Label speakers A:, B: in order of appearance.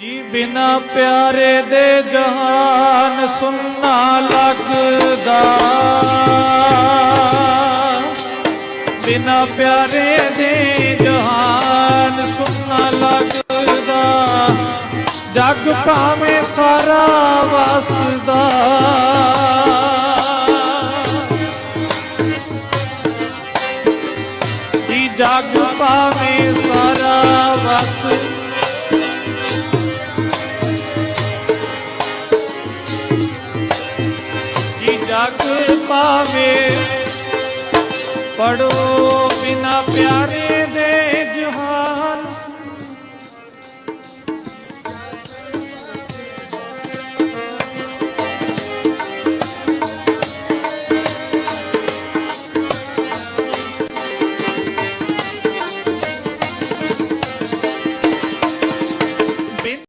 A: ਜੀ ਬਿਨਾ ਪਿਆਰੇ ਦੇ ਜਹਾਨ ਸੁੰਨਾ ਲੱਗਦਾ। ਬਿਨਾ ਪਿਆਰੇ ਦੇ ਜਹਾਨ ਸੁੰਨਾ ਲੱਗਦਾ। ਜਗ ਭਾਵੇਂ ਸਾਰਾ ਵਸਦਾ। ਜੀ ਜਗ ਭਾਵੇਂ ਸਾਰਾ ਵਸਦਾ। ਜੀ ਪਾਵੇ ਪੜੋ